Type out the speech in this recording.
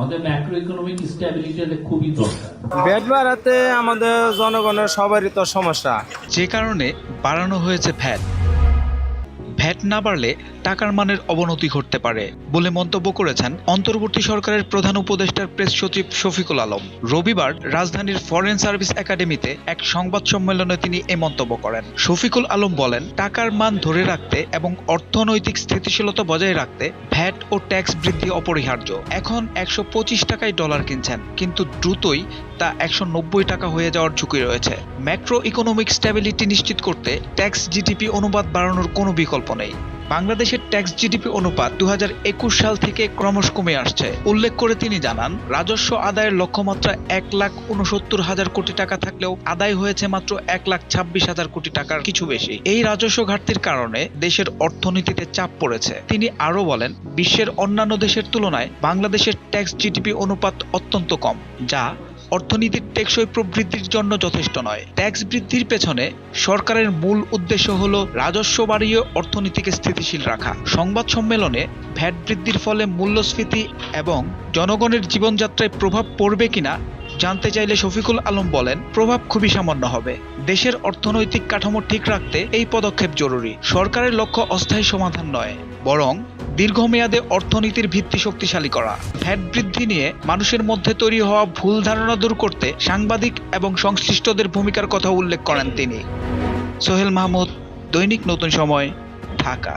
আমাদের macro economic stability খুবই দরকার। ব্যাট বাড়াতে আমাদের জনগণের সবারই তো সমস্যা। যে কারণে বাড়ানো হয়েছে ভ্যাট। ভ্যাট না বাড়লে টাকার মানের অবনতি ঘটতে পারে বলে মন্তব্য করেছেন অন্তর্বর্তী সরকারের প্রধান উপদেষ্টার প্রেস সচিব শফিকুল আলম। রবিবার রাজধানীর ফরেন সার্ভিস একাডেমিতে এক সংবাদ সম্মেলনে তিনি এ মন্তব্য করেন। শফিকুল আলম বলেন, টাকার মান ধরে রাখতে এবং অর্থনৈতিক স্থিতিশীলতা বজায় রাখতে ভ্যাট ও ট্যাক্স বৃদ্ধি অপরিহার্য। এখন একশো পঁচিশ টাকায় ডলার কিনছেন, কিন্তু দ্রুতই তা একশো নব্বই টাকা হয়ে যাওয়ার ঝুঁকি রয়েছে। ম্যাক্রো ইকোনমিক স্ট্যাবিলিটি নিশ্চিত করতে ট্যাক্স জিডিপি অনুপাত বাড়ানোর কোনো বিকল্প নেই। বাংলাদেশের ট্যাক্স জিডিপি অনুপাত দু হাজার একুশ সাল থেকে ক্রমশ কমে আসছে। উল্লেখ করে তিনি জানান, রাজস্ব আদায়ের লক্ষ্যমাত্রা এক লাখ উনসত্তর হাজার কোটি টাকা থাকলেও আদায় হয়েছে মাত্র এক লাখ ছাব্বিশ হাজার কোটি টাকার কিছু বেশি। এই রাজস্ব ঘাটতির কারণে দেশের অর্থনীতিতে চাপ পড়েছে। তিনি আরও বলেন, বিশ্বের অন্যান্য দেশের তুলনায় বাংলাদেশের ট্যাক্স জিডিপি অনুপাত অত্যন্ত কম, যা অর্থনীতির টেকসই প্রবৃদ্ধির জন্য যথেষ্ট নয়। ট্যাক্স বৃদ্ধির পেছনে সরকারের মূল উদ্দেশ্য হল রাজস্ব বাড়িয়ে অর্থনীতিকে স্থিতিশীল রাখা। সংবাদ সম্মেলনে ভ্যাট বৃদ্ধির ফলে মূল্যস্ফীতি এবং জনগণের জীবনযাত্রায় প্রভাব পড়বে কিনা জানতে চাইলে শফিকুল আলম বলেন, প্রভাব খুবই সামান্য হবে। দেশের অর্থনৈতিক কাঠামো ঠিক রাখতে এই পদক্ষেপ জরুরি। সরকারের লক্ষ্য অস্থায়ী সমাধান নয়, বরং দীর্ঘমেয়াদে অর্থনীতির ভিত্তি শক্তিশালী করা। ভ্যাট বৃদ্ধি নিয়ে মানুষের মধ্যে তৈরি হওয়া ভুল ধারণা দূর করতে সাংবাদিক এবং সংশ্লিষ্টদের ভূমিকার কথা উল্লেখ করেন তিনি। সোহেল মাহমুদ, দৈনিক নতুন সময়, ঢাকা।